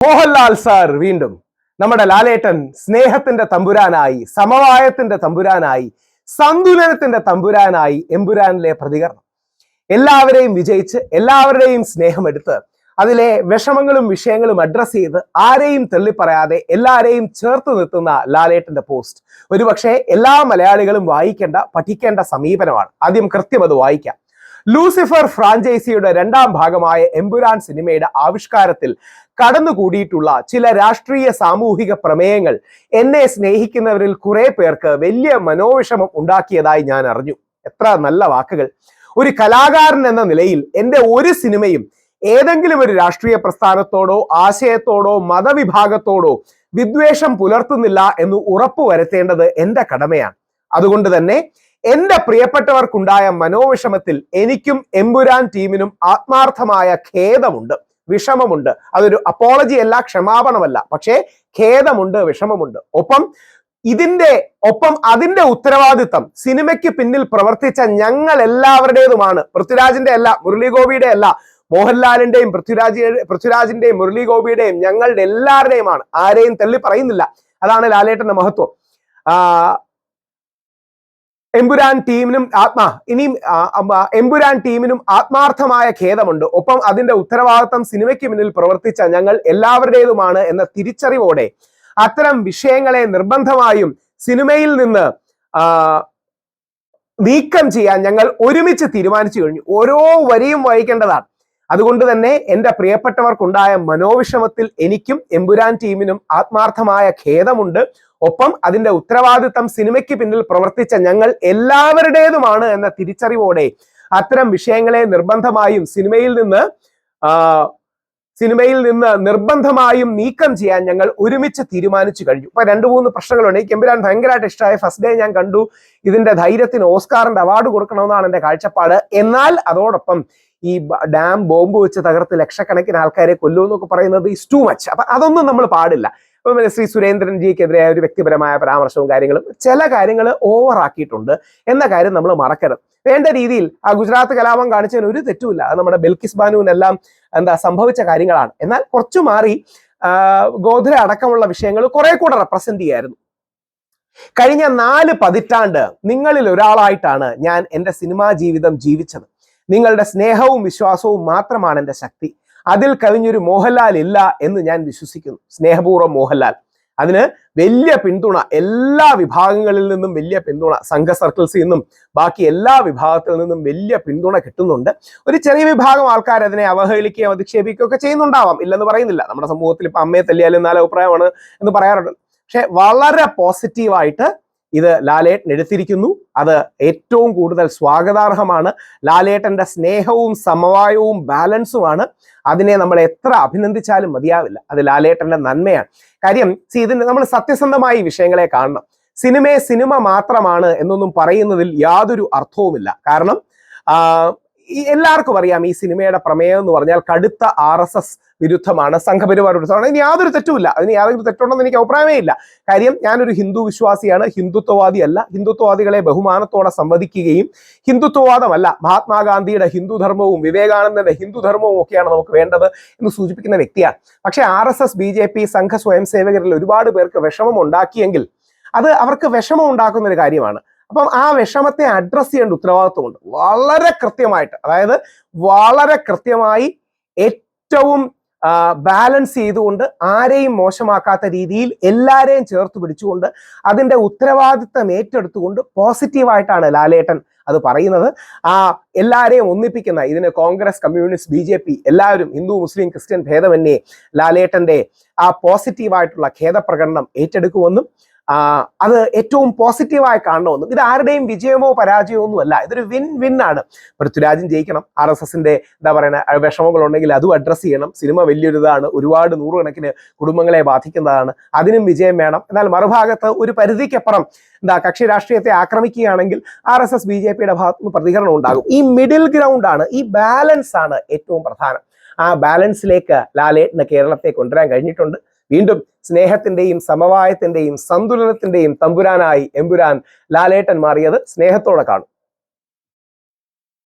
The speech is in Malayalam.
മോഹൻലാൽ സാർ വീണ്ടും നമ്മുടെ ലാലേട്ടൻ സ്നേഹത്തിന്റെ തമ്പുരാനായി സമവായത്തിന്റെ തമ്പുരാനായി സന്തുലനത്തിന്റെ തമ്പുരാനായി എമ്പുരാനിലെ പ്രതികരണം. എല്ലാവരെയും വിജയിച്ച് എല്ലാവരുടെയും സ്നേഹമെടുത്ത് അതിലെ വിഷമങ്ങളും വിഷയങ്ങളും അഡ്രസ്സ് ചെയ്ത് ആരെയും തള്ളിപ്പറയാതെ എല്ലാരെയും ചേർത്ത് നിർത്തുന്ന ലാലേട്ടന്റെ പോസ്റ്റ് ഒരുപക്ഷെ എല്ലാ മലയാളികളും വായിക്കേണ്ട പഠിക്കേണ്ട സമീപനമാണ്. ആദ്യം കൃത്യം അത് വായിക്കാം. ലൂസിഫർ ഫ്രാഞ്ചൈസിയുടെ രണ്ടാം ഭാഗമായ എംപുരാൻ സിനിമയുടെ ആവിഷ്കാരത്തിൽ കടന്നുകൂടിയിട്ടുള്ള ചില രാഷ്ട്രീയ സാമൂഹിക പ്രമേയങ്ങൾ എന്നെ സ്നേഹിക്കുന്നവരിൽ കുറെ പേർക്ക് വലിയ മനോവിഷമം ഉണ്ടാക്കിയതായി ഞാൻ അറിഞ്ഞു. എത്ര നല്ല വാക്കുകൾ. ഒരു കലാകാരൻ എന്ന നിലയിൽ എന്റെ ഒരു സിനിമയും ഏതെങ്കിലും ഒരു രാഷ്ട്രീയ പ്രസ്ഥാനത്തോടോ ആശയത്തോടോ മതവിഭാഗത്തോടോ വിദ്വേഷം പുലർത്തുന്നില്ല എന്ന് ഉറപ്പുവരുത്തേണ്ടത് എന്റെ കടമയാണ്. അതുകൊണ്ട് തന്നെ എന്റെ പ്രിയപ്പെട്ടവർക്കുണ്ടായ മനോവിഷമത്തിൽ എനിക്കും എമ്പുരാൻ ടീമിനും ആത്മാർത്ഥമായ ഖേദമുണ്ട് വിഷമമുണ്ട്. അതൊരു അപ്പോളജി അല്ല ക്ഷമാപണമല്ല. പക്ഷേ ഖേദമുണ്ട് വിഷമമുണ്ട്. ഒപ്പം ഇതിന്റെ ഒപ്പം അതിന്റെ ഉത്തരവാദിത്തം സിനിമയ്ക്ക് പിന്നിൽ പ്രവർത്തിച്ച ഞങ്ങൾ എല്ലാവരുടേതുമാണ് പൃഥ്വിരാജിന്റെ അല്ല മുരളി ഗോപിയുടെ അല്ല മോഹൻലാലിന്റെയും പൃഥ്വിരാജ് പൃഥ്വിരാജിന്റെയും മുരളി ഗോപിയുടെയും ഞങ്ങളുടെ എല്ലാവരുടെയുമാണ്. ആരെയും തള്ളി പറയുന്നില്ല. അതാണ് ലാലേട്ടന്റെ മഹത്വം. എമ്പുരാൻ ടീമിനും ആത്മാ ഇനിയും എമ്പുരാൻ ടീമിനും ആത്മാർത്ഥമായ ഖേദമുണ്ട്. ഒപ്പം അതിന്റെ ഉത്തരവാദിത്തം സിനിമയ്ക്ക് മുന്നിൽ പ്രവർത്തിച്ച ഞങ്ങൾ എല്ലാവരുടേതുമാണ് എന്ന തിരിച്ചറിവോടെ അത്തരം വിഷയങ്ങളെ നിർബന്ധമായും സിനിമയിൽ നിന്ന് നീക്കം ചെയ്യാൻ ഞങ്ങൾ ഒരുമിച്ച് തീരുമാനിച്ചു കഴിഞ്ഞു. ഓരോ വരിയും വായിക്കേണ്ടതാണ്. അതുകൊണ്ട് തന്നെ എന്റെ പ്രിയപ്പെട്ടവർക്കുണ്ടായ മനോവിഷമത്തിൽ എനിക്കും എമ്പുരാൻ ടീമിനും ആത്മാർത്ഥമായ ഖേദമുണ്ട്. ഒപ്പം അതിന്റെ ഉത്തരവാദിത്തം സിനിമയ്ക്ക് പിന്നിൽ പ്രവർത്തിച്ച ഞങ്ങൾ എല്ലാവരുടേതുമാണ് എന്ന തിരിച്ചറിവോടെ അത്തരം വിഷയങ്ങളെ നിർബന്ധമായും സിനിമയിൽ നിന്ന് സിനിമയിൽ നിന്ന് നിർബന്ധമായും നീക്കം ചെയ്യാൻ ഞങ്ങൾ ഒരുമിച്ച് തീരുമാനിച്ചു കഴിഞ്ഞു. ഇപ്പൊ രണ്ടു മൂന്ന് പ്രശ്നങ്ങളുണ്ട്. ഈ കെമ്പിരാൻ ഭയങ്കരമായിട്ട് ഇഷ്ടമായ ഫസ്റ്റ് ഡേ ഞാൻ കണ്ടു. ഇതിന്റെ ധൈര്യത്തിന് ഓസ്കാറിന്റെ അവാർഡ് കൊടുക്കണമെന്നാണ് എന്റെ കാഴ്ചപ്പാട്. എന്നാൽ അതോടൊപ്പം ഈ ഡാം ബോംബ് വെച്ച് തകർത്ത് ലക്ഷക്കണക്കിന് ആൾക്കാരെ കൊല്ലുമെന്നൊക്കെ പറയുന്നത് ഇസ് ടു മച്ച് അപ്പൊ അതൊന്നും നമ്മൾ പാടില്ല. ശ്രീ സുരേന്ദ്രൻ ജിക്കെതിരായ ഒരു വ്യക്തിപരമായ പരാമർശവും കാര്യങ്ങളും ചില കാര്യങ്ങൾ ഓവർ ആക്കിയിട്ടുണ്ട് എന്ന കാര്യം നമ്മൾ മറക്കരുത്. വേണ്ട രീതിയിൽ ആ ഗുജറാത്ത് കലാപം കാണിച്ചതിന് ഒരു തെറ്റുമില്ല. അത് നമ്മുടെ ബെൽക്കിസ് ബാനുവിനെല്ലാം എന്താ സംഭവിച്ച കാര്യങ്ങളാണ്. എന്നാൽ കുറച്ചു മാറി ഗോധുര അടക്കമുള്ള വിഷയങ്ങൾ കുറെ കൂടെ റെപ്രസെന്റ് ചെയ്യായിരുന്നു. കഴിഞ്ഞ നാല് പതിറ്റാണ്ട് നിങ്ങളിൽ ഒരാളായിട്ടാണ് ഞാൻ എന്റെ സിനിമാ ജീവിതം ജീവിച്ചത്. നിങ്ങളുടെ സ്നേഹവും വിശ്വാസവും മാത്രമാണ് എന്റെ ശക്തി. അതിൽ കവിഞ്ഞൊരു മോഹൻലാൽ ഇല്ല എന്ന് ഞാൻ വിശ്വസിക്കുന്നു. സ്നേഹപൂർവം മോഹൻലാൽ. അതിന് വലിയ പിന്തുണ എല്ലാ വിഭാഗങ്ങളിൽ നിന്നും വലിയ പിന്തുണ സംഘ സർക്കിൾസിൽ നിന്നും ബാക്കി എല്ലാ വിഭാഗത്തിൽ നിന്നും വലിയ പിന്തുണ കിട്ടുന്നുണ്ട്. ഒരു ചെറിയ വിഭാഗം ആൾക്കാർ അതിനെ അവഹേളിക്കുകയും അധിക്ഷേപിക്കുകയും ഒക്കെ ചെയ്യുന്നുണ്ടാവാം. ഇല്ലെന്ന് പറയുന്നില്ല. നമ്മുടെ സമൂഹത്തിൽ ഇപ്പൊ അമ്മയെ തല്ലിയാലും നാല് അഭിപ്രായമാണ് എന്ന് പറയാറുണ്ട്. പക്ഷെ വളരെ പോസിറ്റീവായിട്ട് ഇത് ലാലേട്ടൻ എടുത്തിരിക്കുന്നു. അത് ഏറ്റവും കൂടുതൽ സ്വാഗതാർഹമാണ്. ലാലേട്ടന്റെ സ്നേഹവും സമവായവും ബാലൻസുമാണ്. അതിനെ നമ്മൾ എത്ര അഭിനന്ദിച്ചാലും മതിയാവില്ല. അത് ലാലേട്ടന്റെ നന്മയാണ്. കാര്യം സി ഇതിന് നമ്മൾ സത്യസന്ധമായി വിഷയങ്ങളെ കാണണം. സിനിമയെ സിനിമ മാത്രമാണ് എന്നൊന്നും പറയുന്നതിൽ യാതൊരു അർത്ഥവുമില്ല. കാരണം ഈ എല്ലാവർക്കും അറിയാം ഈ സിനിമയുടെ പ്രമേയം എന്ന് പറഞ്ഞാൽ കടുത്ത ആർ എസ് എസ് വിരുദ്ധമാണ് സംഘപരിവാർ വിരുദ്ധമാണ്. അതിന് യാതൊരു തെറ്റുമില്ല. അതിന് യാതൊരു തെറ്റുണ്ടെന്ന് എനിക്ക് അഭിപ്രായമേ ഇല്ല. കാര്യം ഞാനൊരു ഹിന്ദു വിശ്വാസിയാണ്. ഹിന്ദുത്വവാദി അല്ല. ഹിന്ദുത്വവാദികളെ ബഹുമാനത്തോടെ സംവദിക്കുകയും ഹിന്ദുത്വവാദമല്ല മഹാത്മാഗാന്ധിയുടെ ഹിന്ദുധർമ്മവും വിവേകാനന്ദന്റെ ഹിന്ദുധർമ്മവും ഒക്കെയാണ് നമുക്ക് വേണ്ടത് എന്ന് സൂചിപ്പിക്കുന്ന വ്യക്തിയാണ്. പക്ഷേ R S S B J P സംഘ സ്വയംസേവകരിൽ ഒരുപാട് പേർക്ക് വിഷമം ഉണ്ടാക്കിയെങ്കിൽ അത് അവർക്ക് വിഷമം ഉണ്ടാക്കുന്ന ഒരു കാര്യമാണ്. അപ്പം ആ വിഷമത്തെ അഡ്രസ് ചെയ്യേണ്ട ഉത്തരവാദിത്വമുണ്ട്. വളരെ കൃത്യമായിട്ട് അതായത് വളരെ കൃത്യമായി ഏറ്റവും ബാലൻസ് ചെയ്തുകൊണ്ട് ആരെയും മോശമാക്കാത്ത രീതിയിൽ എല്ലാരെയും ചേർത്ത് പിടിച്ചുകൊണ്ട് അതിന്റെ ഉത്തരവാദിത്തം ഏറ്റെടുത്തുകൊണ്ട് പോസിറ്റീവായിട്ടാണ് ലാലേട്ടൻ അത് പറയുന്നത്. ആ എല്ലാരെയും ഒന്നിപ്പിക്കുന്ന ഇതിന് Congress communist B J P എല്ലാവരും ഹിന്ദു മുസ്ലിം ക്രിസ്ത്യൻ ഭേദമന്യേ ലാലേട്ടന്റെ ആ പോസിറ്റീവായിട്ടുള്ള ഖേദപ്രകടനം ഏറ്റെടുക്കുമെന്നും അത് ഏറ്റവും പോസിറ്റീവായി കാണണമെന്നും. ഇത് ആരുടെയും വിജയമോ പരാജയമോ ഒന്നും അല്ല ഇതൊരു വിൻ വിൻ ആണ്. പൃഥ്വിരാജൻ ജയിക്കണം. ആർ എസ് എസിന്റെ എന്താ പറയുക വിഷമങ്ങൾ ഉണ്ടെങ്കിൽ അതും അഡ്രസ്സ് ചെയ്യണം. സിനിമ വലിയൊരിതാണ്. ഒരുപാട് നൂറുകണക്കിന് കുടുംബങ്ങളെ ബാധിക്കുന്നതാണ്. അതിനും വിജയം വേണം. എന്നാൽ മറുഭാഗത്ത് ഒരു പരിധിക്കപ്പുറം എന്താ കക്ഷി രാഷ്ട്രീയത്തെ ആക്രമിക്കുകയാണെങ്കിൽ R S S B J പിയുടെ ഭാഗത്തുനിന്ന് പ്രതികരണം ഉണ്ടാകും. ഈ മിഡിൽ ഗ്രൗണ്ട് ആണ് ഈ ബാലൻസ് ആണ് ഏറ്റവും പ്രധാനം. ആ ബാലൻസിലേക്ക് ലാലേട്ടിന് കേരളത്തെ കൊണ്ടുവരാൻ കഴിഞ്ഞിട്ടുണ്ട്. വീണ്ടും സ്നേഹത്തിന്റെയും സമവായത്തിന്റെയും സന്തുലനത്തിന്റെയും തമ്പുരാനായി എമ്പുരാൻ ലാലേട്ടൻ മാറിയത് സ്നേഹത്തോടെ കാണും.